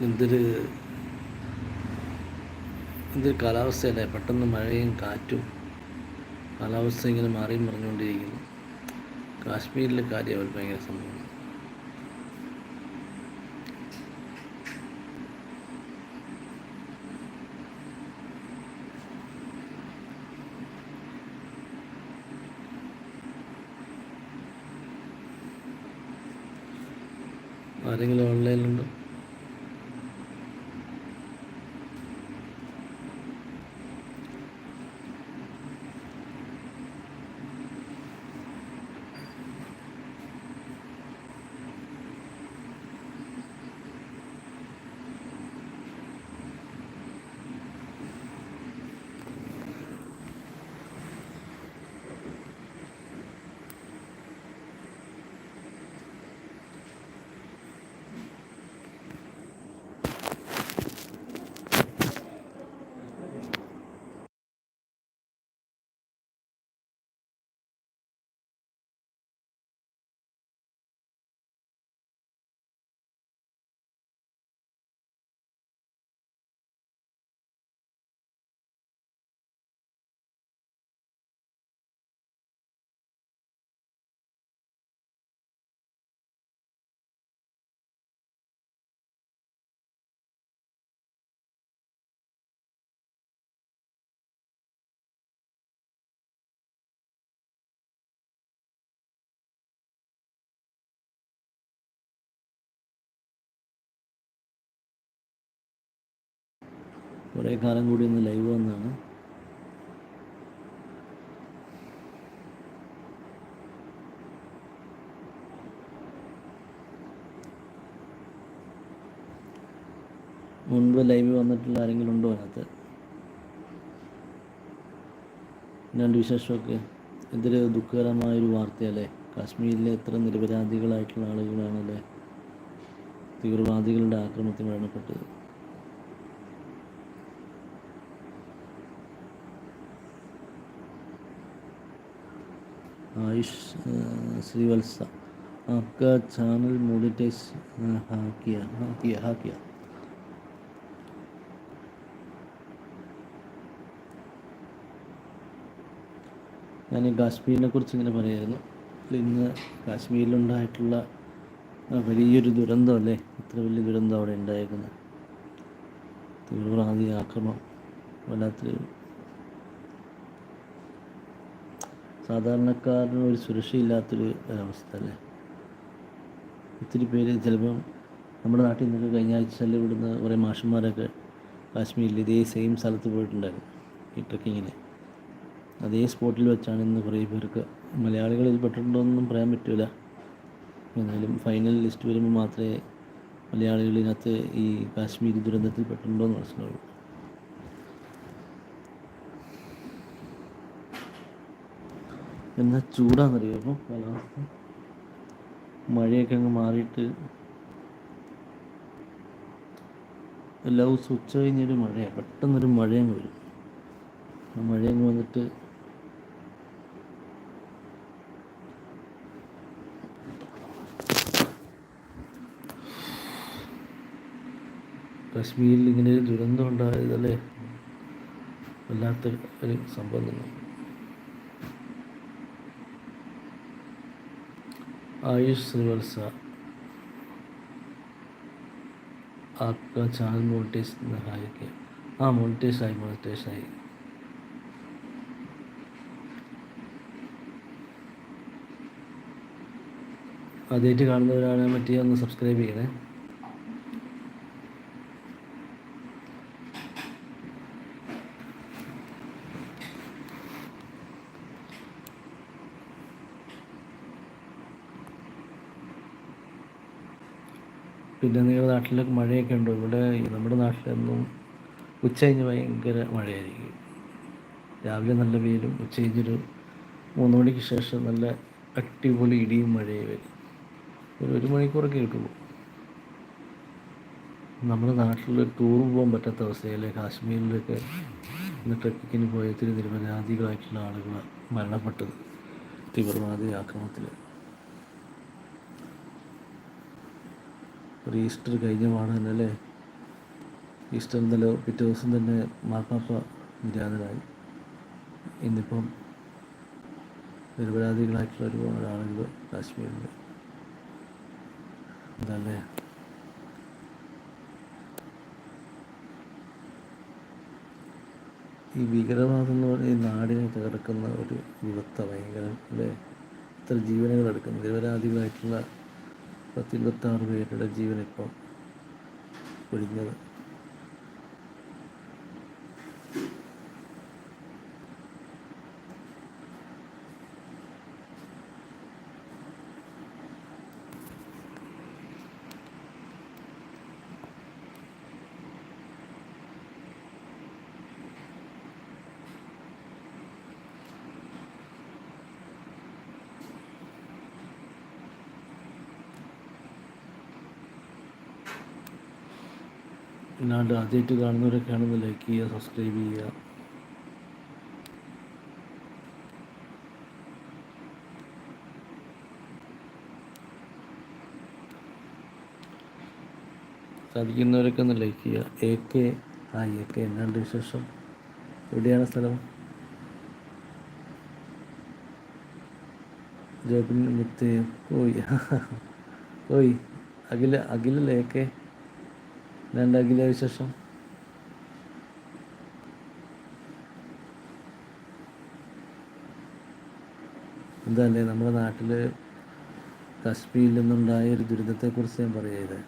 എന്തൊരു എന്തൊരു കാലാവസ്ഥയല്ലേ? പെട്ടെന്ന് മഴയും കാറ്റും കാലാവസ്ഥ ഇങ്ങനെ മാറിയും മറിഞ്ഞുകൊണ്ടിരിക്കുന്നു. കാശ്മീരിലെ കാര്യം അവർ ഭയങ്കര സംഭവമാണ് ആരെങ്കിലും ഓൺലൈനിലുണ്ടോ കുറേ കാലം കൂടി ഒന്ന് ലൈവ് വന്നതാണ്. മുൻപ് ലൈവ് വന്നിട്ടുള്ള ആരെങ്കിലും ഉണ്ടോ അതിനകത്ത്? രണ്ട് വിശേഷമൊക്കെ. ഇതൊരു ദുഃഖകരമായൊരു വാർത്തയല്ലേ? കാശ്മീരിലെ എത്ര നിരപരാധികളായിട്ടുള്ള ആളുകളാണല്ലേ തീവ്രവാദികളുടെ ആക്രമണത്തിൽ മരണപ്പെട്ടത്? आयुष अ, श्रीवत्स आपका चैनल मोडिटेस हाँ किया हाँ किया हाँ किया ഞാൻ ഈ കാശ്മീരിനെ കുറിച്ച് ഇങ്ങനെ പറയായിരുന്നു ഇന്ന് കാശ്മീരിലുണ്ടായിട്ടുള്ള ആ വലിയൊരു ദുരന്തം അല്ലേ ഇത്ര വലിയ ദുരന്തം അവിടെ ഉണ്ടായിരിക്കുന്നത് തീവ്രവാദി ആക്രമണം വല്ലാത്തൊരു സാധാരണക്കാരന് ഒരു സുരക്ഷയില്ലാത്തൊരു അവസ്ഥ അല്ലേ? ഒത്തിരി പേര് ചിലപ്പം നമ്മുടെ നാട്ടിൽ നിന്നൊക്കെ കഴിഞ്ഞ ആഴ്ച ഇവിടുന്ന് കുറേ മാഷന്മാരൊക്കെ കാശ്മീരിൽ ഇതേ സെയിം സ്ഥലത്ത് പോയിട്ടുണ്ടായിരുന്നു ഈ ട്രക്കിങ്ങിന്. അതേ സ്പോട്ടിൽ വെച്ചാണ് ഇന്ന് കുറേ പേർക്ക് മലയാളികളിൽ പെട്ടിട്ടുണ്ടോയെന്നൊന്നും പറയാൻ പറ്റില്ല എന്നാലും ഫൈനൽ ലിസ്റ്റ് വരുമ്പോൾ മാത്രമേ മലയാളികളിനകത്ത് ഈ കാശ്മീർ ദുരന്തത്തിൽ പെട്ടിട്ടുണ്ടോ എന്ന് മനസ്സിലാവുള്ളൂ. എന്നാ ചൂടാണെന്നറിയോ അപ്പോൾ കാലാവസ്ഥ. മഴയൊക്കെ അങ്ങ് മാറിയിട്ട് എല്ലാ ദിവസവും ഉച്ച കഴിഞ്ഞൊരു മഴയാണ് പെട്ടെന്നൊരു മഴയങ്ങ് വരും. ആ മഴയങ്ങ് വന്നിട്ട് കശ്മീരിൽ ഇങ്ങനെ ഒരു ദുരന്തം ഉണ്ടായതല്ലേ? വല്ലാത്ത ഒരു സംഭവം തന്നെ. आयुष श्रीवत्सा आपका चैनल मोनिटाइज हाई किया हाँ मोनिटाइज आई मोनिटाइज आई ആദ്യമായിട്ട് കാണുന്നവരാണ് പറ്റി ഒന്ന് സബ്സ്ക്രൈബ് ചെയ്യണേ പിന്നെ നിങ്ങളുടെ നാട്ടിലൊക്കെ മഴയൊക്കെ ഉണ്ടോ? ഇവിടെ നമ്മുടെ നാട്ടിലൊന്നും ഉച്ച കഴിഞ്ഞ് ഭയങ്കര മഴയായിരിക്കും. രാവിലെ നല്ല വെയിലും ഉച്ച കഴിഞ്ഞൊരു മൂന്ന് മണിക്ക് ശേഷം നല്ല അടിപൊളി ഇടിയും മഴയും വരും. ഒരു ഒരു മണിക്കൂറൊക്കെ കിട്ടുള്ളൂ നമ്മുടെ നാട്ടിൽ ടൂർ പോകാൻ പറ്റാത്ത അവസ്ഥയല്ലേ? കാശ്മീരിലൊക്കെ ഇന്ന് ട്രക്കിങ്ങിന് പോയ ഒത്തിരി നിരപരാധികളായിട്ടുള്ള ആളുകൾ മരണപ്പെട്ടത്. തീവ്രവാദി ആക്രമണത്തിൽ ഒരു ഈസ്റ്റർ കഴിഞ്ഞ പാട് തന്നെ അല്ലേ ഈസ്റ്റർ ഇന്നലെ പിറ്റേ ദിവസം തന്നെ മാർപ്പാപ്പ നിര്യാതനായി. ഇന്നിപ്പം നിരപരാധികളായിട്ടുള്ള ഒരുപാട് കാശ്മീരിൽ അതല്ലേ ഈ ഭീകരവാദം എന്ന് ഈ നാടിനെ തകർക്കുന്ന ഒരു വിപത്ത ഭയങ്കര അല്ലേ? ഇത്ര ജീവനുകൾ എടുക്കുന്നു നിരപരാധികളായിട്ടുള്ള പത്തിരുപത്താറ് പേരുടെ ജീവനിപ്പം ഒഴിഞ്ഞത് അല്ലാണ്ട് ആദ്യമായിട്ട് കാണുന്നവരൊക്കെ ആണെന്ന് ലൈക്ക് ചെയ്യുക സബ്സ്ക്രൈബ് ചെയ്യുക. സാധിക്കുന്നവരൊക്കെ ഒന്ന് ലൈക്ക് ചെയ്യുക. എ കെ ആ എ കെ എന്നാണ്ട് വിശേഷം. എവിടെയാണ് സ്ഥലം? ജോബിൻ മുത്ത്. ഓയ് ഓയ് അഖില അഖിലല്ലേ എ കെ എന്നാണ്ട് വിശേഷം? എന്താല്ലേ നമ്മുടെ നാട്ടിൽ കശ്മീരിൽ നിന്നുണ്ടായ ഒരു ദുരിതത്തെക്കുറിച്ച് ഞാൻ പറയുന്നത്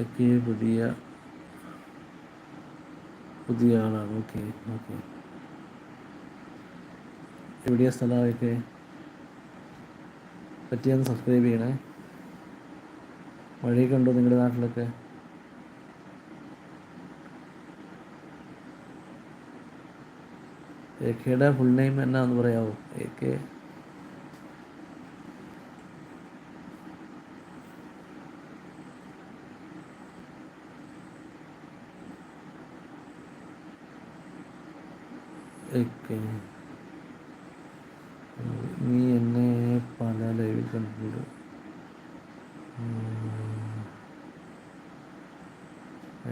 ഒക്കെ പുതിയ പുതിയ ആളാണ്. ഓക്കെ ഓക്കെ എവിടെയാ സ്ഥലമൊക്കെ? പറ്റിയൊന്ന് സബ്സ്ക്രൈബ് ചെയ്യണേ. മഴയൊക്കെ ഉണ്ടോ നിങ്ങളുടെ നാട്ടിലൊക്കെ? എ കെയുടെ ഫുൾ നെയിം എന്നാന്ന് പറയാമോ എ കെ നീ എന്നെ പല ലൈവിൽ കണ്ടിട്ടുണ്ട്.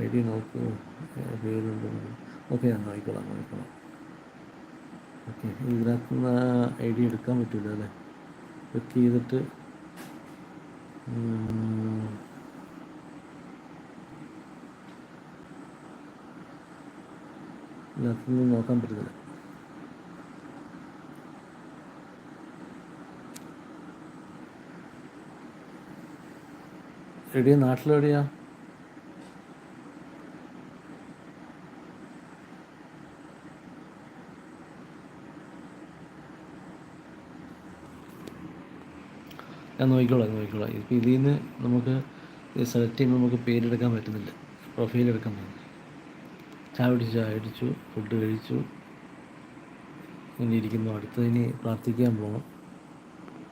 ഐ ഡി നോക്കൂ പേരുണ്ട് ഓക്കെ ഞാൻ നോക്കിക്കോളാം നോക്കിക്കോളാം. ഓക്കെ ഇതിനകത്ത് നിന്ന് ഐ ഡി എടുക്കാൻ പറ്റില്ല അല്ലേ? ക്ലിക്ക് ചെയ്തിട്ട് ഇതിനകത്ത് നിന്ന് നോക്കാൻ പറ്റില്ല എവിടെയാ നാട്ടിലെവിടെയാ? ഞാൻ നോക്കിക്കോളാം നോക്കിക്കോളാം. ഇപ്പം ഇതിൽ നിന്ന് നമുക്ക് സെലക്ട് ചെയ്യുമ്പോൾ നമുക്ക് പേരെടുക്കാൻ പറ്റുന്നില്ല. പ്രൊഫൈൽ എടുക്കാൻ പറ്റുന്നില്ല. ചായ പിടിച്ച് ചായ അടിച്ചു ഫുഡ് കഴിച്ചു. ഇങ്ങനെ ഇരിക്കുന്നു. അടുത്തതിന് പ്രാർത്ഥിക്കാൻ പോകണം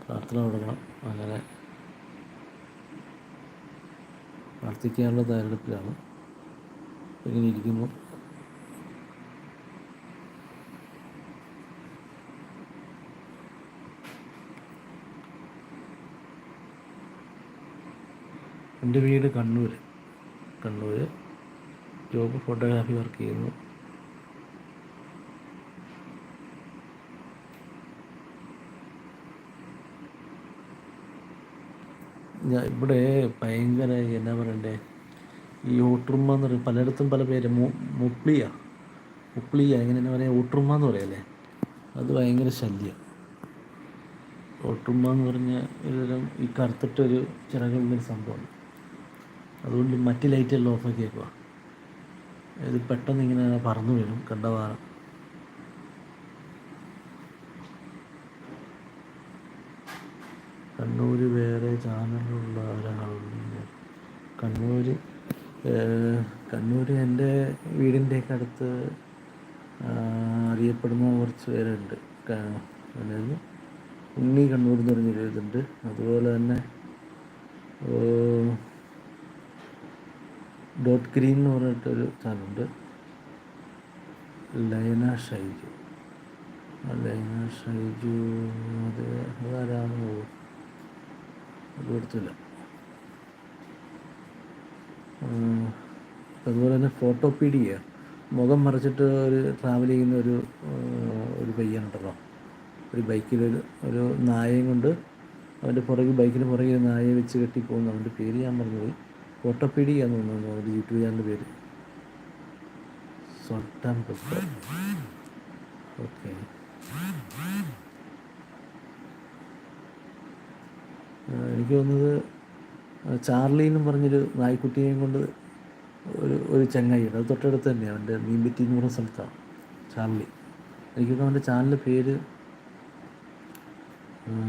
പ്രാർത്ഥന തുടങ്ങണം. അങ്ങനെ പ്രാർത്ഥിക്കാനുള്ള തയ്യാറെടുപ്പിലാണ് ഇങ്ങനെ ഇരിക്കുമ്പോൾ. എന്റെ വീട് Kannur Kannur job photography work ചെയ്യുന്നു. ഞാൻ ഇവിടെ ഭയങ്കര എന്നാ പറയണ്ടേ? ഈ ഓട്ടുറുമ്മ എന്ന് പറയും. പലയിടത്തും പല പേര്. മുപ്ലിയ മുപ്ലിയ എങ്ങനെ എന്നാ പറയുക ഓട്ടുറുമ്മ എന്ന് പറയല്ലേ? അത് ഭയങ്കര ശല്യം. ഓട്ടുറുമ്മ എന്ന് പറഞ്ഞ ഒരുതരം ഈ കറുത്തിട്ടൊരു ചിറകുള്ളൊരു സംഭവമാണ് അതുകൊണ്ട് മറ്റ് ലൈറ്റെല്ലാം ഓഫാക്കി വെക്കുക ഇത് പെട്ടെന്ന് ഇങ്ങനെ പറന്നു വീഴും. കണ്ടവാറം കണ്ണൂർ വേറെ ചാനലുള്ള ഒരാളുണ്ട്. കണ്ണൂർ കണ്ണൂർ എന്റെ വീടിന്റെയൊക്കെ അടുത്ത് അറിയപ്പെടുന്ന കുറച്ച് പേരുണ്ട്. അതായത് ഉണ്ണി കണ്ണൂർ എന്ന് പറഞ്ഞൊരു ഇതുണ്ട്. അതുപോലെ തന്നെ ഡോട്ട് ഗ്രീൻ എന്ന് പറഞ്ഞിട്ടൊരു ചാനലുണ്ട്. ലയന ഷൈജു. ലൈന ഷൈജു അത് അതാരാണെന്ന് കൊടുത്തില്ല അതുപോലെ തന്നെ ഫോട്ടോപീഡിയ. മുഖം മറച്ചിട്ട് ഒരു ട്രാവൽ ചെയ്യുന്ന ഒരു ഒരു പയ്യനുണ്ടല്ലോ. ഒരു ബൈക്കിൽ ഒരു ഒരു നായയും കൊണ്ട് അവന്റെ പുറകിൽ ബൈക്കിന് പുറകിൽ നായയെ വെച്ച് കെട്ടി പോകുന്നു. അവന്റെ പേര് ഞാൻ പറഞ്ഞത് ഫോട്ടോപീഡിയ എന്ന് തോന്നുന്നു അവന്റെ യൂട്യൂബ് ചാനലിന്റെ പേര്. സ്വട്ടം ഓക്കെ. എനിക്ക് തോന്നുന്നത് ചാർലി എന്നും പറഞ്ഞൊരു നായ്ക്കുട്ടിയെയും കൊണ്ട് ഒരു ഒരു ചങ്ങായിയുണ്ട്. അത് തൊട്ടടുത്ത് തന്നെയാണ് അവന്റെ മീൻപറ്റി എന്ന് പറഞ്ഞ സ്ഥലത്താണ് ചാർലി. എനിക്ക് തോന്നുന്നു അവന്റെ ചാനലിന്റെ പേര്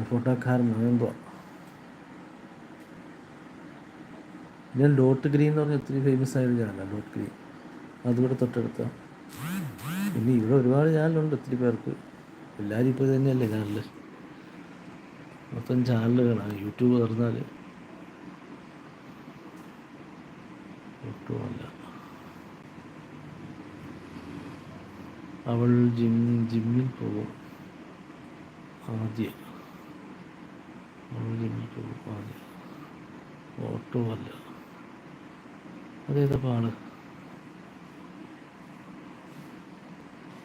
ഫോട്ടോക്കാരൻ എന്തോ ഞാൻ ഡോട്ട് ഗ്രീൻ എന്ന് പറഞ്ഞ ഒത്തിരി ഫേമസ് ആയൊരു ചാനലാണ് ഡോട്ട് ഗ്രീൻ. അതുകൂടെ തൊട്ടടുത്ത. പിന്നെ ഇവിടെ ഒരുപാട് ചാനലുണ്ട് ഒത്തിരി പേർക്ക്. എല്ലാവരും ഇപ്പോൾ തന്നെയല്ലേ ചാനൽ മൊത്തം ചാനലുകളാണ്. യൂട്യൂബ് തുറന്നാൽ ഒട്ടുമല്ല. അവൾ ജിം ജിമ്മിൽ പോകും. ആദ്യം. അവൾ ജിമ്മിൽ പോകും ആദ്യം. ഓട്ടോ അല്ല അതേതപ്പോൾ ആൾ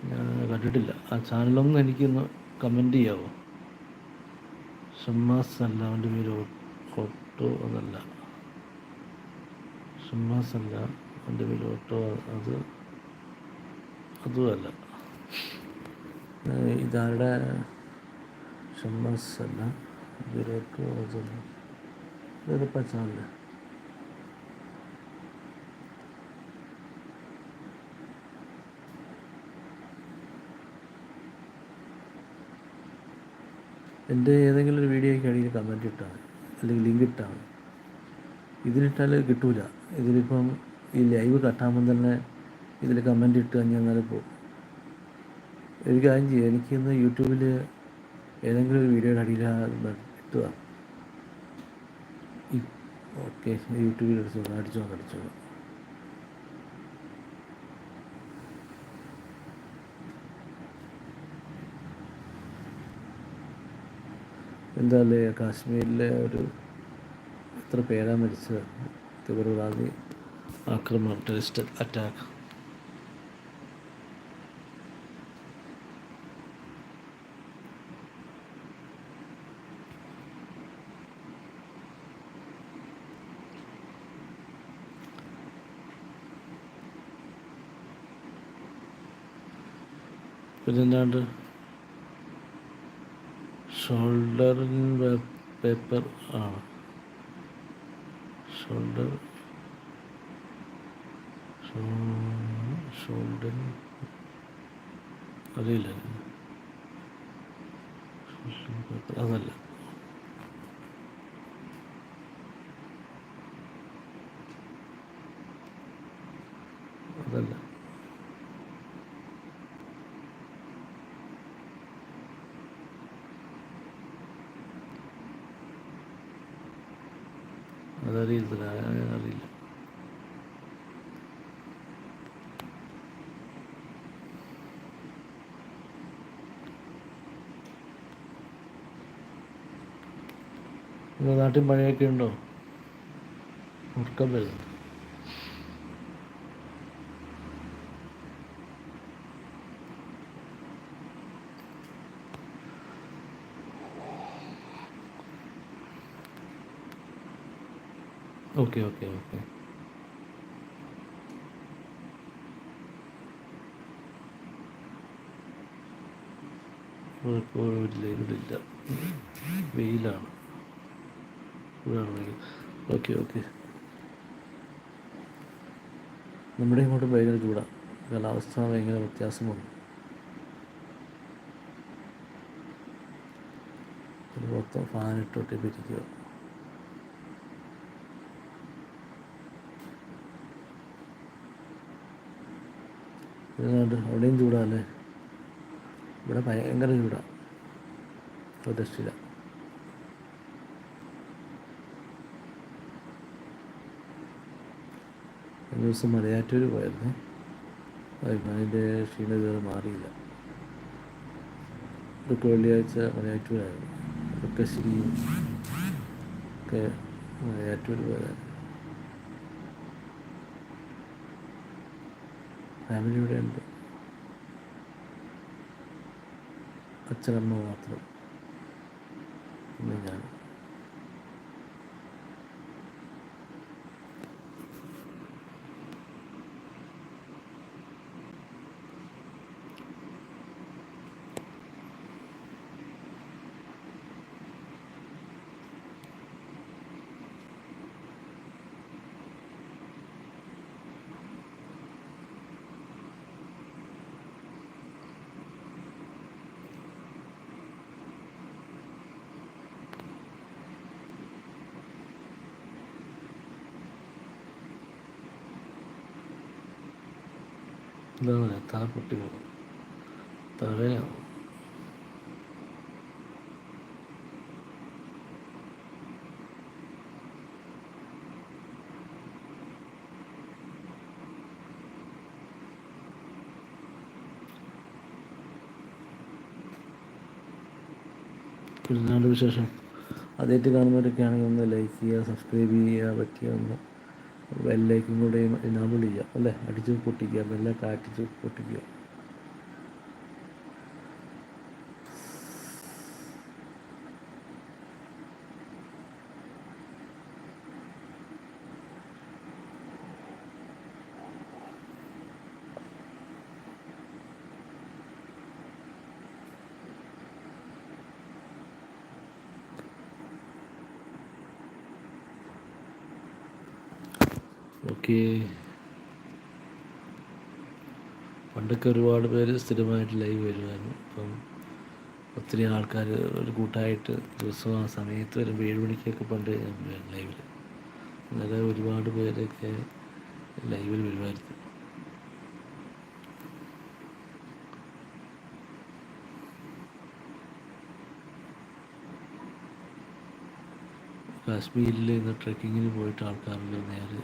ഞാൻ കണ്ടിട്ടില്ല. ആ ചാനലൊന്നും എനിക്കൊന്ന് കമന്റ് ചെയ്യാവോ? ഷമ്മാസ് അല്ല അവന്റെ പേര് ഓട്ടോ അതല്ല. ഷമ്മാസ് അല്ല അവന്റെ പേര് ഓട്ടോ അത് അതുമല്ല. ഇതാരുടെ ഷമ്മാസ് അല്ല പേര് ഓട്ടോ അതല്ല ഇതേതപ്പോൾ എന്റെ ഏതെങ്കിലും ഒരു വീഡിയോയ്ക്ക് അടിയിൽ കമന്റ് ഇട്ടാണ് അല്ലെങ്കിൽ ലിങ്ക് ഇട്ടാണ് ഇതിലിട്ടാൽ കിട്ടൂല. ഇതിലിപ്പം ഈ ലൈവ് കട്ടാകുമ്പം തന്നെ ഇതിൽ കമന്റ് ഇട്ട് കഴിഞ്ഞാൽ പോകും ഒരു കാര്യം ചെയ്യുക എനിക്കിന്ന് യൂട്യൂബിൽ ഏതെങ്കിലും ഒരു വീഡിയോയുടെ അടിയിൽ ഇട്ടുക ഓക്കെ. യൂട്യൂബിൽ അടിച്ചോളാം അടിച്ചോളാം അടിച്ചോ എന്താല്ലേ കാശ്മീരിലെ ഒരു എത്ര പേരാ മരിച്ചത്? തീവ്രവാദി ആക്രമണം ടെറിസ്റ്റ് അറ്റാക്ക് പിന്നെന്താണ്ട് ഷോൾഡർ പേപ്പർ ആണ്. ഷോൾഡർ ഷോൾഡർ അറിയില്ല അതല്ല. അറിയില്ല. നിങ്ങളുടെ നാട്ടിൽ മഴയൊക്കെ ഉണ്ടോ? ഉറക്കം വരുന്നു ഓക്കെ ഓക്കെ ഓക്കെ. കുഴപ്പമില്ല ഇവിടില്ല വെയിലാണ്. ഇവിടെയാണെങ്കിൽ. Okay okay. നമ്മുടെ ഇങ്ങോട്ട് ഭയങ്കര ചൂടാണ് കാലാവസ്ഥ ഭയങ്കര വ്യത്യാസമാണ്. ഒരു മൊത്തം ഫാനിട്ടോട്ടേ ഇതുകൊണ്ട് അവിടെയും ചൂടാല്ലേ? ഇവിടെ ഭയങ്കര ചൂടാണ് ഒരു രക്ഷയില്ല ഒരു ദിവസം മലയാറ്റൂർ പോയിരുന്നു അതിന്റെ ക്ഷീണം ഇതുവരെ മാറിയില്ല. ഇതൊക്കെ വെള്ളിയാഴ്ച മലയാറ്റൂരായിരുന്നു. അതൊക്കെ ശരിയും ഒക്കെ മലയാറ്റൂർ പോയത് ഫാമിലി ഇവിടെ ഉണ്ട് അച്ഛനമ്മ മാത്രം. പിന്നെ ഞാൻ എന്താണ് തല പൊട്ടി പോകും തലവേനയാവും വിശേഷം? ആദ്യമായിട്ട് കാണുന്നവരൊക്കെ ആണെങ്കിൽ ഒന്ന് ലൈക്ക് ചെയ്യുക സബ്സ്ക്രൈബ് ചെയ്യുക പറ്റിയ ഒന്ന് ബെല്ലൈക്കും കൂടെ എനാബിൾ ചെയ്യുക അല്ലേ? അടിച്ച് പൊട്ടിക്കുക ബെല്ലൊക്കെ അടിച്ച് പൊട്ടിക്കുക. പണ്ടൊക്കെ ഒരുപാട് പേര് സ്ഥിരമായിട്ട് ലൈവ് വരുമായിരുന്നു. ഇപ്പം ഒത്തിരി ആൾക്കാർ ഒരു കൂട്ടായിട്ട് ദിവസവും ആ സമയത്ത് വരുമ്പോൾ ഏഴ് മണിക്കൊക്കെ പണ്ട് ലൈവിൽ അന്നേരം ഒരുപാട് പേരൊക്കെ ലൈവിൽ വരുമായിരുന്നു. കാശ്മീരിൽ ഇന്ന് ട്രെക്കിങ്ങിന് പോയിട്ട് ആൾക്കാരുടെ നേരെ.